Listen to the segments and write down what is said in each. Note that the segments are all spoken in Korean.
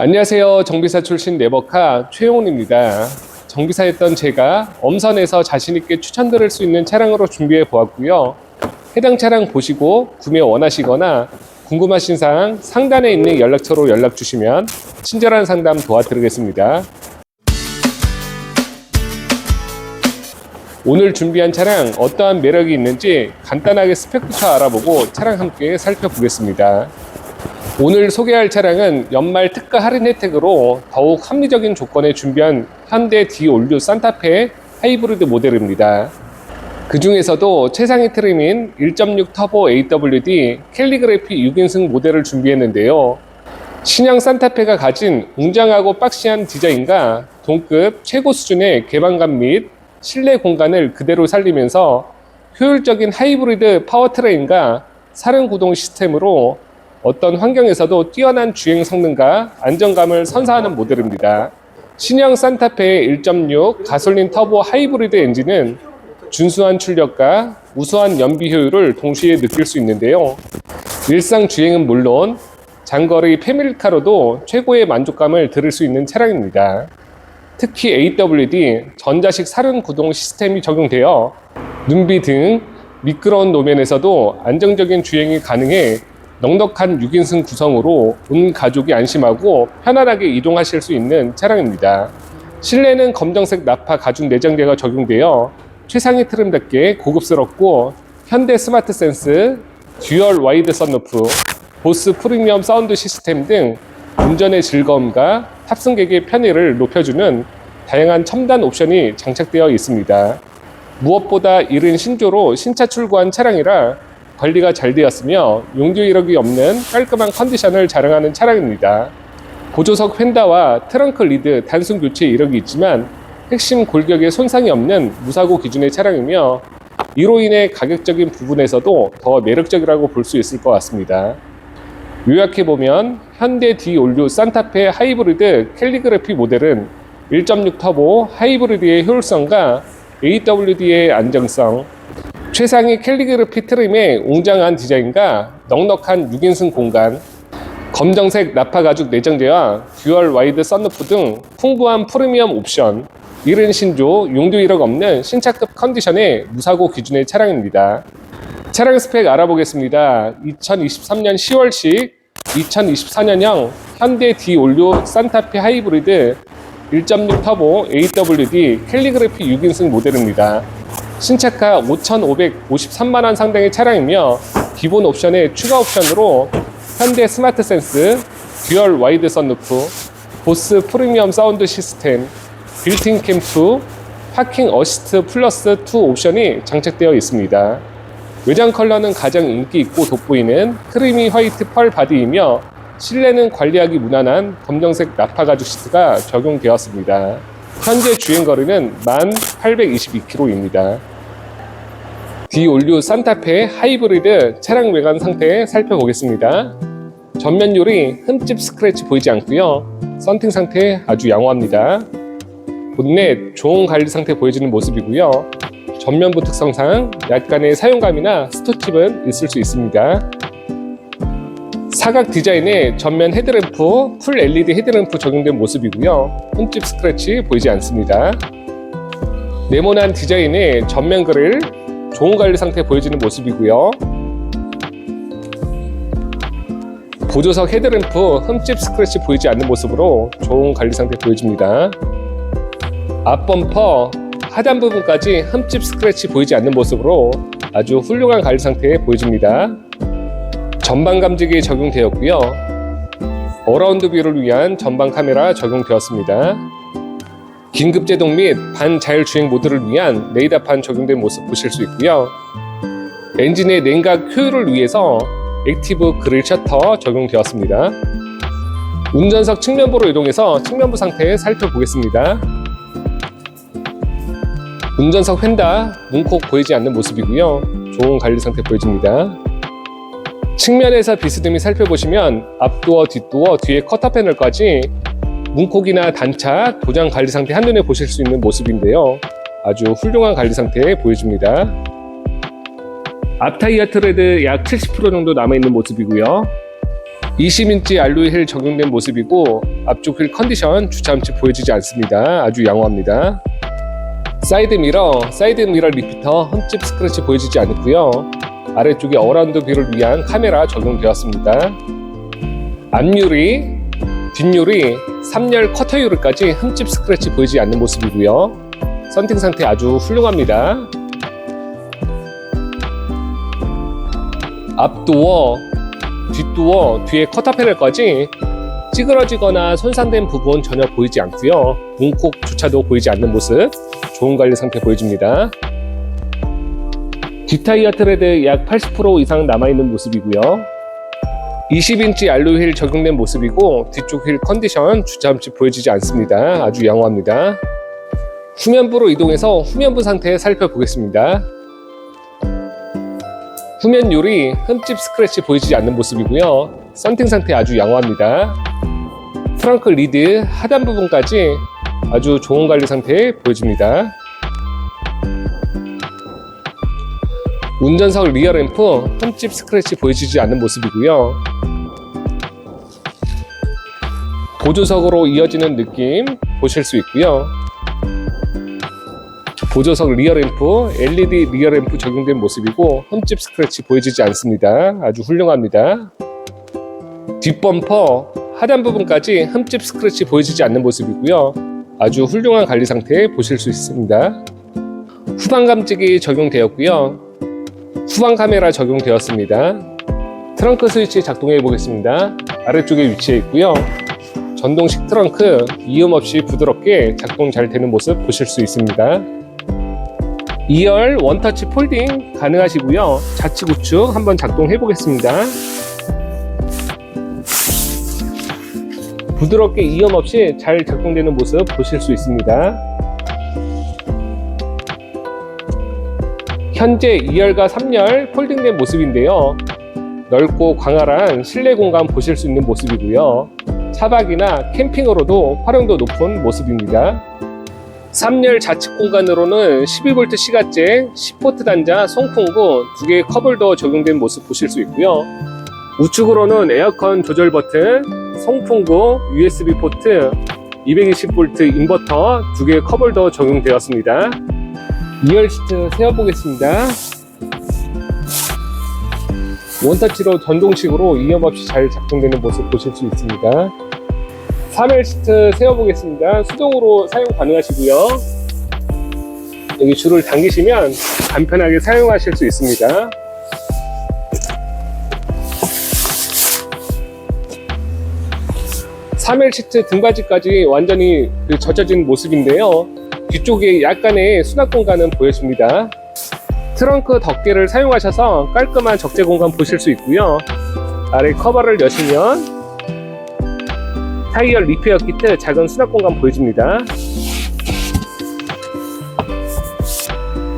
안녕하세요. 정비사 출신 네버카 최용훈입니다. 정비사였던 제가 엄선에서 자신있게 추천드릴 수 있는 차량으로 준비해 보았고요. 해당 차량 보시고 구매 원하시거나 궁금하신 사항 상단에 있는 연락처로 연락 주시면 친절한 상담 도와드리겠습니다. 오늘 준비한 차량 어떠한 매력이 있는지 간단하게 스펙부터 알아보고 차량 함께 살펴보겠습니다. 오늘 소개할 차량은 연말 특가 할인 혜택으로 더욱 합리적인 조건에 준비한 현대 디올류 산타페 하이브리드 모델입니다. 그 중에서도 최상위 트림인 1.6 터보 AWD 캘리그래피 6인승 모델을 준비했는데요. 신형 산타페가 가진 웅장하고 박시한 디자인과 동급 최고 수준의 개방감 및 실내 공간을 그대로 살리면서 효율적인 하이브리드 파워트레인과 사륜 구동 시스템으로 어떤 환경에서도 뛰어난 주행 성능과 안정감을 선사하는 모델입니다. 신형 산타페의 1.6 가솔린 터보 하이브리드 엔진은 준수한 출력과 우수한 연비 효율을 동시에 느낄 수 있는데요. 일상 주행은 물론 장거리 패밀리카로도 최고의 만족감을 들을 수 있는 차량입니다. 특히 AWD 전자식 사륜 구동 시스템이 적용되어 눈비 등 미끄러운路面에서도 안정적인 주행이 가능해 넉넉한 6인승 구성으로 온 가족이 안심하고 편안하게 이동하실 수 있는 차량입니다. 실내는 검정색 나파 가죽 내장재가 적용되어 최상위 트림답게 고급스럽고 현대 스마트 센스, 듀얼 와이드 썬루프, 보스 프리미엄 사운드 시스템 등 운전의 즐거움과 탑승객의 편의를 높여주는 다양한 첨단 옵션이 장착되어 있습니다. 무엇보다 이른 신조로 신차 출고한 차량이라 관리가 잘 되었으며 용도 이력이 없는 깔끔한 컨디션을 자랑하는 차량입니다. 보조석 휀다와 트렁크 리드 단순 교체 이력이 있지만 핵심 골격에 손상이 없는 무사고 기준의 차량이며 이로 인해 가격적인 부분에서도 더 매력적이라고 볼 수 있을 것 같습니다. 요약해 보면 현대 디올류 산타페 하이브리드 캘리그래피 모델은 1.6 터보 하이브리드의 효율성과 AWD의 안정성, 최상위 캘리그래피 트림의 웅장한 디자인과 넉넉한 6인승 공간, 검정색 나파 가죽 내장재와 듀얼 와이드 썬루프 등 풍부한 프리미엄 옵션, 이른 신조, 용도 이력 없는 신차급 컨디션의 무사고 기준의 차량입니다. 차량 스펙 알아보겠습니다. 2023년 10월식 2024년형 현대 디올류 산타페 하이브리드 1.6 터보 AWD 캘리그래피 6인승 모델입니다. 신차가 5,553만 원 상당의 차량이며 기본 옵션에 추가 옵션으로 현대 스마트 센스, 듀얼 와이드 선루프, 보스 프리미엄 사운드 시스템, 빌트인 캠2, 파킹 어시스트 플러스 2 옵션이 장착되어 있습니다. 외장 컬러는 가장 인기 있고 돋보이는 크리미 화이트 펄 바디이며 실내는 관리하기 무난한 검정색 나파 가죽 시트가 적용되었습니다. 현재 주행 거리는 1822km입니다. 디올류 산타페 하이브리드 차량 외관 상태 살펴보겠습니다. 전면 요리 흠집 스크래치 보이지 않고요. 썬팅 상태 아주 양호합니다. 본넷 좋은 관리 상태 보여지는 모습이고요. 전면부 특성상 약간의 사용감이나 스토팁은 있을 수 있습니다. 사각 디자인의 전면 헤드램프, 풀 LED 헤드램프 적용된 모습이고요. 흠집 스크래치 보이지 않습니다. 네모난 디자인의 전면 그릴 좋은 관리 상태 보여지는 모습이고요. 보조석 헤드램프 흠집 스크래치 보이지 않는 모습으로 좋은 관리 상태 보여집니다. 앞범퍼 하단 부분까지 흠집 스크래치 보이지 않는 모습으로 아주 훌륭한 관리 상태 보여집니다. 전방 감지기 적용되었고요. 어라운드 뷰를 위한 전방 카메라 적용되었습니다. 긴급 제동 및 반자율 주행 모드를 위한 레이더판 적용된 모습 보실 수 있고요. 엔진의 냉각 효율을 위해서 액티브 그릴 셔터 적용되었습니다. 운전석 측면부로 이동해서 측면부 상태 살펴보겠습니다. 운전석 휀다 문콕 보이지 않는 모습이고요. 좋은 관리 상태 보여집니다. 측면에서 비스듬히 살펴보시면 앞도어, 뒷도어, 뒤에 커터 패널까지 문콕이나 단차, 도장 관리 상태 한눈에 보실 수 있는 모습인데요. 아주 훌륭한 관리 상태 보여줍니다. 앞타이어 트레드 약 70% 정도 남아있는 모습이고요. 20인치 알로이 휠 적용된 모습이고 앞쪽 휠 컨디션 주차함치 보여지지 않습니다. 아주 양호합니다. 사이드 미러, 사이드 미러 리피터 흠집 스크래치 보여지지 않고요. 아래쪽에 어라운드 뷰를 위한 카메라 적용되었습니다. 앞유리, 뒷유리, 3열 커터 유리까지 흠집 스크래치 보이지 않는 모습이고요. 썬팅 상태 아주 훌륭합니다. 앞도어, 뒷도어, 뒤에 커터 패널까지 찌그러지거나 손상된 부분 전혀 보이지 않고요. 문콕조차도 보이지 않는 모습, 좋은 관리 상태 보여집니다. 뒷타이어 트레드 약80% 이상 남아있는 모습이고요. 20인치 알로이 휠 적용된 모습이고 뒤쪽 휠 컨디션 주차함치 보여지지 않습니다. 아주 양호합니다. 후면부로 이동해서 후면부 상태 살펴보겠습니다. 후면 유리 흠집 스크래치 보이지 않는 모습이고요. 썬팅 상태 아주 양호합니다. 트렁크 리드 하단 부분까지 아주 좋은 관리 상태 보여집니다. 운전석 리어 램프 흠집 스크래치 보여지지 않는 모습이고요. 보조석으로 이어지는 느낌 보실 수 있고요. 보조석 리어 램프, LED 리어 램프 적용된 모습이고 흠집 스크래치 보여지지 않습니다. 아주 훌륭합니다. 뒷범퍼 하단 부분까지 흠집 스크래치 보여지지 않는 모습이고요. 아주 훌륭한 관리 상태 보실 수 있습니다. 후방 감지기 적용되었고요. 후방 카메라 적용되었습니다. 트렁크 스위치 작동해 보겠습니다. 아래쪽에 위치해 있고요. 전동식 트렁크 이음 없이 부드럽게 작동 잘 되는 모습 보실 수 있습니다. 2열 원터치 폴딩 가능하시고요. 좌측 우측 한번 작동해 보겠습니다. 부드럽게 이음 없이 잘 작동되는 모습 보실 수 있습니다. 현재 2열과 3열 폴딩된 모습인데요. 넓고 광활한 실내 공간 보실 수 있는 모습이고요. 차박이나 캠핑으로도 활용도 높은 모습입니다. 3열 좌측 공간으로는 12V 시가잭, 10포트 단자, 송풍구 두 개의 컵홀더 적용된 모습 보실 수 있고요. 우측으로는 에어컨 조절 버튼, 송풍구, USB 포트, 220V 인버터 두 개의 컵홀더 적용되었습니다. 2열 시트 세워보겠습니다. 원터치로 전동식으로 이염 없이 잘 작동되는 모습 보실 수 있습니다. 3열 시트 세워보겠습니다. 수동으로 사용 가능하시고요. 여기 줄을 당기시면 간편하게 사용하실 수 있습니다. 삼일 시트 등받이까지 완전히 그 젖어진 모습인데요. 뒤쪽에 약간의 수납 공간은 보여줍니다. 트렁크 덮개를 사용하셔서 깔끔한 적재 공간 보실 수 있고요. 아래 커버를 여시면 타이어 리페어 키트 작은 수납 공간 보여줍니다.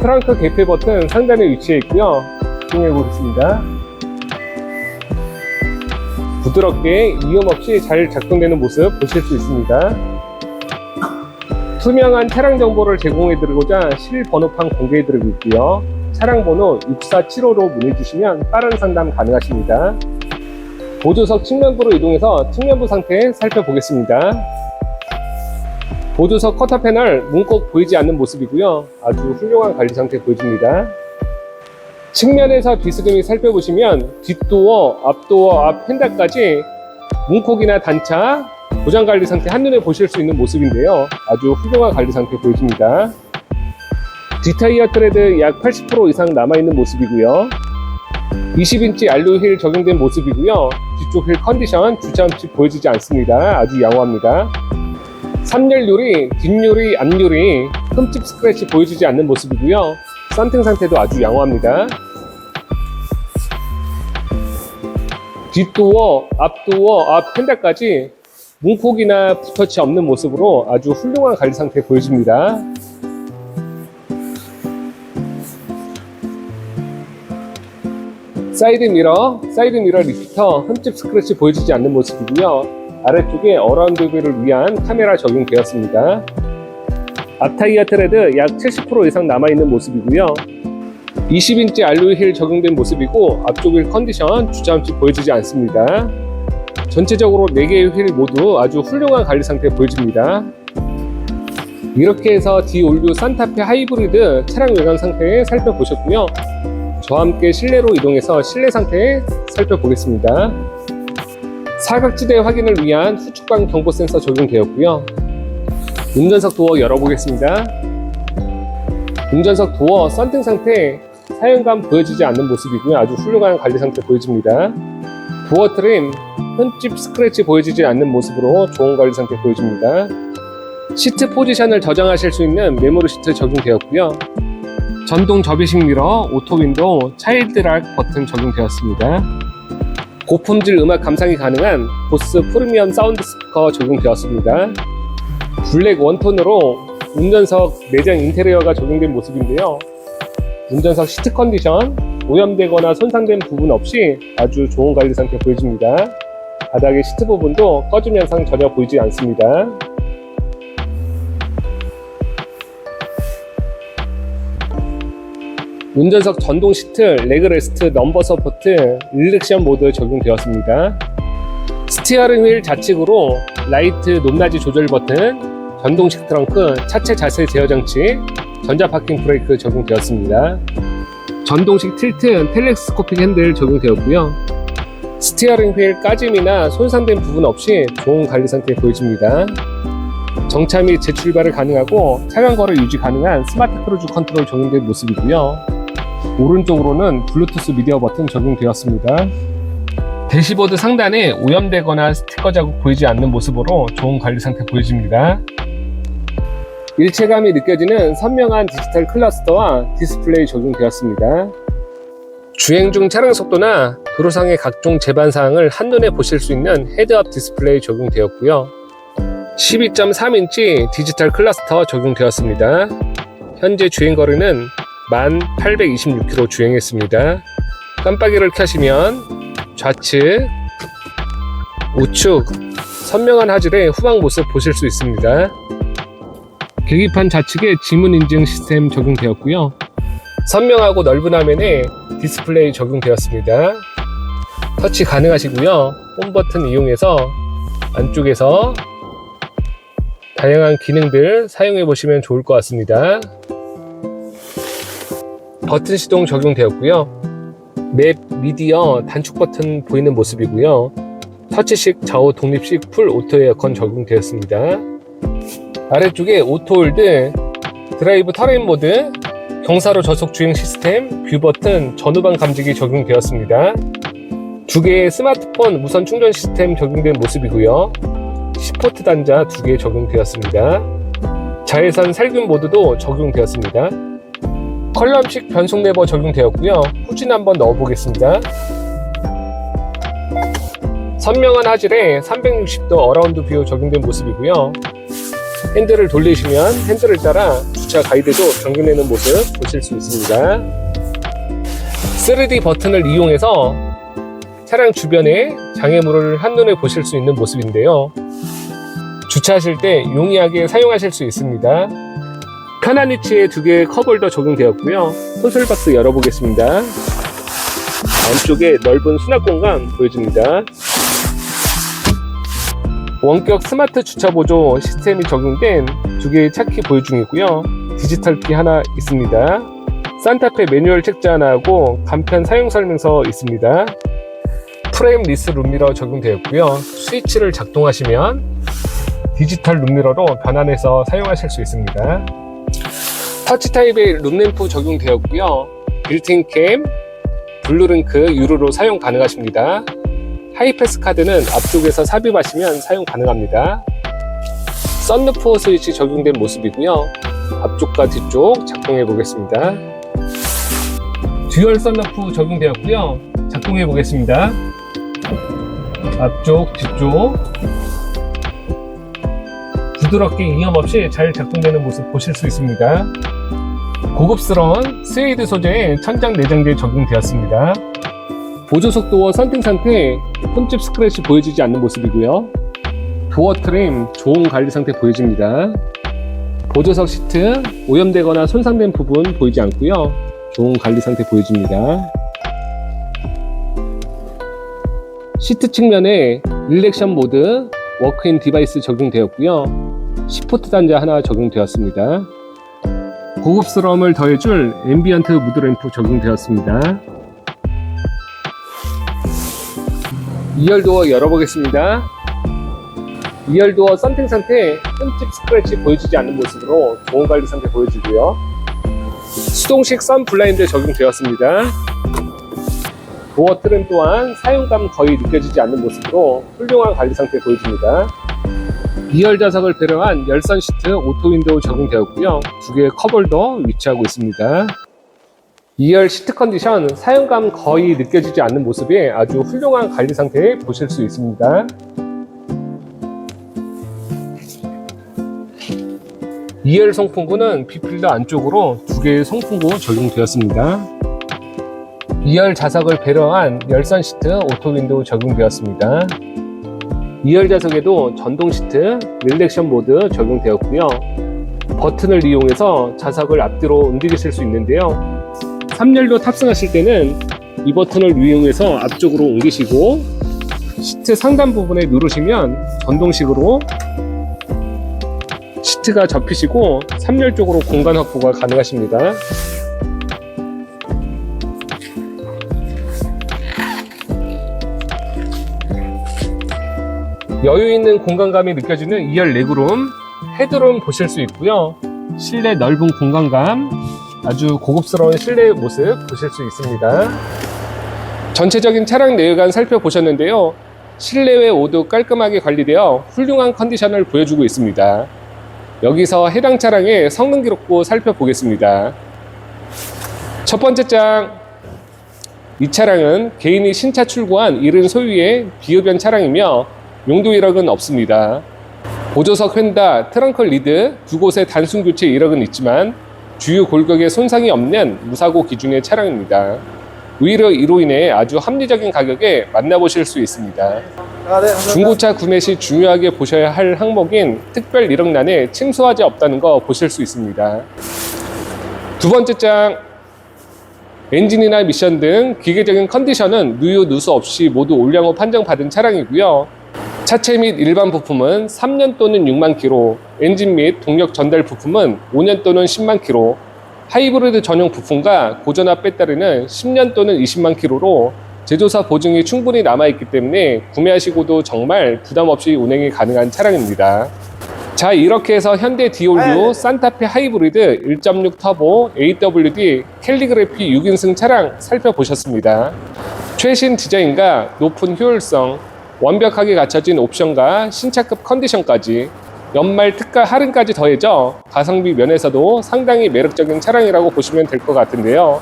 트렁크 개폐 버튼 상단에 위치해 있고요. 집중해 보겠습니다. 부드럽게 이음 없이 잘 작동되는 모습 보실 수 있습니다. 투명한 차량 정보를 제공해드리고자 실번호판 공개해드리고 있고요. 차량 번호 6475로 문의주시면 빠른 상담 가능하십니다. 보조석 측면부로 이동해서 측면부 상태 살펴보겠습니다. 보조석 커터 패널 문콕 보이지 않는 모습이고요. 아주 훌륭한 관리 상태 보여집니다. 측면에서 비스듬히 살펴보시면 뒷도어, 앞도어, 앞 핸들까지 문콕이나 단차, 고장 관리 상태 한눈에 보실 수 있는 모습인데요. 아주 훌륭한 관리 상태 보여집니다. 뒷타이어 트레드 약 80% 이상 남아있는 모습이고요. 20인치 알로이 휠 적용된 모습이고요. 뒤쪽 휠 컨디션 주차함치 보여지지 않습니다. 아주 양호합니다. 3열 유리, 뒷유리, 앞유리 흠집 스크래치 보여지지 않는 모습이고요. 썬팅 상태도 아주 양호합니다. 뒷도어, 앞도어, 앞 핸들까지 문콕이나 붓터치 없는 모습으로 아주 훌륭한 관리 상태 보여집니다. 사이드 미러, 사이드 미러 리피터 흠집 스크래치 보여지지 않는 모습이고요. 아래쪽에 어라운드 뷰를 위한 카메라 적용되었습니다. 앞타이어 트레드 약 70% 이상 남아있는 모습이고요. 20인치 알로이 휠 적용된 모습이고 앞쪽 휠 컨디션 주저함치 보여지지 않습니다. 전체적으로 4개의 휠 모두 아주 훌륭한 관리 상태 보여집니다. 이렇게 해서 디올류 산타페 하이브리드 차량 외관 상태 살펴보셨고요. 저와 함께 실내로 이동해서 실내 상태 살펴보겠습니다. 사각지대 확인을 위한 후측방 경보 센서 적용되었고요. 운전석 도어 열어보겠습니다. 운전석 도어 썬팅 상태 사용감 보여지지 않는 모습이고요. 아주 훌륭한 관리 상태 보여집니다. 도어 트림 흠집 스크래치 보여지지 않는 모습으로 좋은 관리 상태 보여집니다. 시트 포지션을 저장하실 수 있는 메모리 시트 적용되었고요. 전동 접이식 미러, 오토 윈도우, 차일드 락 버튼 적용되었습니다. 고품질 음악 감상이 가능한 보스 프리미엄 사운드 스피커 적용되었습니다. 블랙 원톤으로 운전석 내장 인테리어가 적용된 모습인데요. 운전석 시트 컨디션, 오염되거나 손상된 부분 없이 아주 좋은 관리 상태 보여집니다. 바닥의 시트 부분도 꺼짐 현상 전혀 보이지 않습니다. 운전석 전동 시트, 레그레스트, 넘버 서포트, 일렉션 모드 적용되었습니다. 스티어링 휠 좌측으로 라이트 높낮이 조절 버튼, 전동식 트렁크, 차체 자세 제어 장치, 전자 파킹 브레이크 적용되었습니다. 전동식 틸트, 텔렉스코픽 핸들 적용되었고요. 스티어링 휠 까짐이나 손상된 부분 없이 좋은 관리 상태 보여집니다. 정차 및 재출발을 가능하고 차량 거래 유지 가능한 스마트 크루즈 컨트롤 적용된 모습이고요. 오른쪽으로는 블루투스 미디어 버튼 적용되었습니다. 대시보드 상단에 오염되거나 스티커 자국 보이지 않는 모습으로 좋은 관리 상태 보여집니다. 일체감이 느껴지는 선명한 디지털 클러스터와 디스플레이 적용되었습니다. 주행 중 차량 속도나 도로상의 각종 제반 사항을 한눈에 보실 수 있는 헤드업 디스플레이 적용되었고요. 12.3인치 디지털 클러스터 적용되었습니다. 현재 주행 거리는 1826km 주행했습니다. 깜빡이를 켜시면 좌측, 우측, 선명한 화질의 후방 모습 보실 수 있습니다. 계기판 좌측에 지문 인증 시스템 적용되었고요. 선명하고 넓은 화면에 디스플레이 적용되었습니다. 터치 가능하시고요. 홈 버튼 이용해서 안쪽에서 다양한 기능들 사용해 보시면 좋을 것 같습니다. 버튼 시동 적용되었고요. 맵 미디어 단축 버튼 보이는 모습이고요. 터치식 좌우 독립식 풀 오토 에어컨 적용되었습니다. 아래쪽에 오토홀드, 드라이브 터레인 모드, 경사로 저속 주행 시스템, 뷰 버튼, 전후방 감지기 적용되었습니다. 두 개의 스마트폰 무선 충전 시스템 적용된 모습이고요. 10포트 단자 두 개 적용되었습니다. 자외선 살균 모드도 적용되었습니다. 컬럼식 변속 레버 적용되었고요. 후진 한번 넣어보겠습니다. 선명한 화질에 360도 어라운드 뷰 적용된 모습이고요. 핸들을 돌리시면 핸들을 따라 주차 가이드도 변경되는 모습 보실 수 있습니다. 3D 버튼을 이용해서 차량 주변에 장애물을 한눈에 보실 수 있는 모습인데요. 주차하실 때 용이하게 사용하실 수 있습니다. 위치에 두 개의 컵홀더 적용되었고요. 콘솔 박스 열어보겠습니다. 안쪽에 넓은 수납 공간 보여줍니다. 원격 스마트 주차 보조 시스템이 적용된 두 개의 차키 보유 중이고요. 디지털 키 하나 있습니다. 산타페 매뉴얼 책자 하나하고 간편 사용 설명서 있습니다. 프레임 리스 룸미러 적용되었고요. 스위치를 작동하시면 디지털 룸미러로 변환해서 사용하실 수 있습니다. 터치 타입의 룸램프 적용되었고요. 빌트인 캠, 블루링크, 유로로 사용 가능하십니다. 하이패스 카드는 앞쪽에서 삽입하시면 사용 가능합니다. 썬루프 스위치 적용된 모습이고요. 앞쪽과 뒤쪽 작동해 보겠습니다. 듀얼 썬루프 적용되었고요. 작동해 보겠습니다. 앞쪽, 뒤쪽 부드럽게 이염 없이 잘 작동되는 모습 보실 수 있습니다. 고급스러운 스웨이드 소재의 천장 내장재 적용되었습니다. 보조석 도어 선팅 상태, 폰집 스크래치 보여지지 않는 모습이고요. 도어 트림 좋은 관리 상태 보여집니다. 보조석 시트 오염되거나 손상된 부분 보이지 않고요. 좋은 관리 상태 보여집니다. 시트 측면에 릴렉션 모드, 워크인 디바이스 적용되었고요. 시포트 단자 하나 적용되었습니다. 고급스러움을 더해줄 앰비언트 무드 램프 적용되었습니다. 2열 도어 열어보겠습니다. 2열 도어 썬팅 상태 흠집 스크래치 보여지지 않는 모습으로 좋은 관리 상태 보여지고요. 수동식 선 블라인드 적용되었습니다. 도어 트램 또한 사용감 거의 느껴지지 않는 모습으로 훌륭한 관리 상태 보여집니다. 2열 좌석을 배려한 열선 시트 오토 윈도우 적용되었고요. 두 개의 컵홀더 위치하고 있습니다. 2열 시트 컨디션 사용감 거의 느껴지지 않는 모습에 아주 훌륭한 관리 상태 보실 수 있습니다. 2열 송풍구는 비필더 안쪽으로 두 개의 송풍구 적용되었습니다. 2열 좌석을 배려한 열선 시트 오토 윈도우 적용되었습니다. 2열 좌석에도 전동 시트 릴렉션 모드 적용되었고요. 버튼을 이용해서 좌석을 앞뒤로 움직이실 수 있는데요. 3열도 탑승하실 때는 이 버튼을 이용해서 앞쪽으로 옮기시고 시트 상단 부분에 누르시면 전동식으로 시트가 접히시고 3열 쪽으로 공간 확보가 가능하십니다. 여유 있는 공간감이 느껴지는 2열 레그룸, 헤드룸 보실 수 있고요. 실내 넓은 공간감, 아주 고급스러운 실내 모습 보실 수 있습니다. 전체적인 차량 내외관 살펴보셨는데요. 실내외 모두 깔끔하게 관리되어 훌륭한 컨디션을 보여주고 있습니다. 여기서 해당 차량의 성능 기록부 살펴보겠습니다. 첫 번째 장. 이 차량은 개인이 신차 출고한 이른 소유의 비흡연 차량이며 용도 이력은 없습니다. 보조석 휀다, 트렁크 리드 두 곳의 단순 교체 이력은 있지만 주유 골격에 손상이 없는 무사고 기준의 차량입니다. 오히려 이로 인해 아주 합리적인 가격에 만나보실 수 있습니다. 아, 네. 중고차 구매 시 중요하게 보셔야 할 항목인 특별 이력란에 침수하지 없다는 거 보실 수 있습니다. 두 번째 장 엔진이나 미션 등 기계적인 컨디션은 누유 누수 없이 모두 올량호 판정받은 차량이고요. 차체 및 일반 부품은 3년 또는 6만 킬로, 엔진 및 동력 전달 부품은 5년 또는 10만 킬로, 하이브리드 전용 부품과 고전압 배터리는 10년 또는 20만 킬로로 제조사 보증이 충분히 남아있기 때문에 구매하시고도 정말 부담 없이 운행이 가능한 차량입니다. 자 이렇게 해서 현대 디올류 산타페 하이브리드 1.6 터보 AWD 캘리그래피 6인승 차량 살펴보셨습니다. 최신 디자인과 높은 효율성, 완벽하게 갖춰진 옵션과 신차급 컨디션까지 연말 특가 할인까지 더해져 가성비 면에서도 상당히 매력적인 차량이라고 보시면 될 것 같은데요.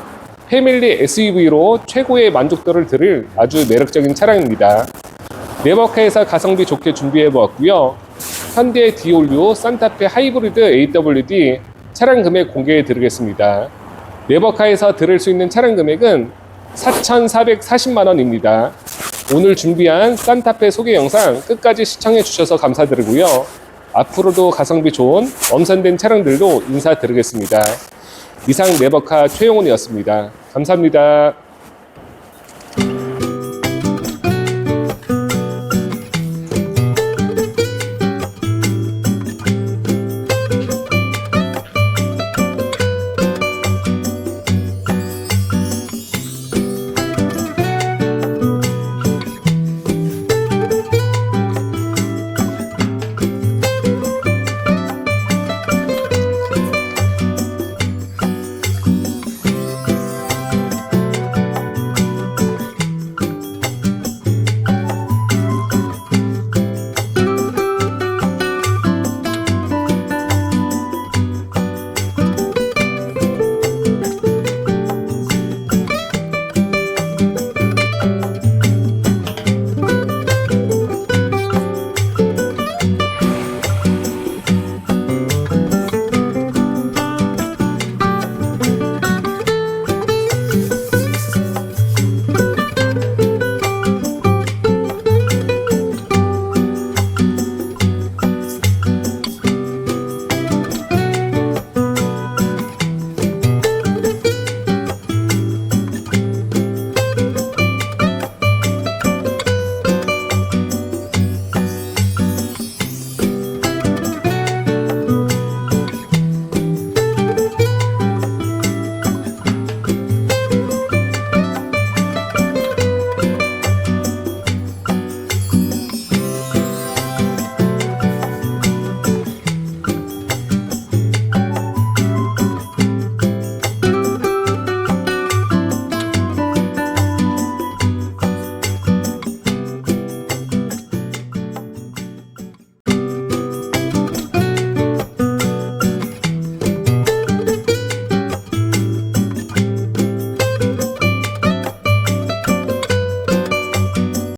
패밀리 SUV로 최고의 만족도를 드릴 아주 매력적인 차량입니다. 네버카에서 가성비 좋게 준비해 보았고요. 현대 디올류 산타페 하이브리드 AWD 차량 금액 공개해 드리겠습니다. 네버카에서 들을 수 있는 차량 금액은 4,440만 원입니다. 오늘 준비한 산타페 소개 영상 끝까지 시청해 주셔서 감사드리고요. 앞으로도 가성비 좋은 엄선된 차량들도 인사드리겠습니다. 이상 네버카 최용훈이었습니다. 감사합니다.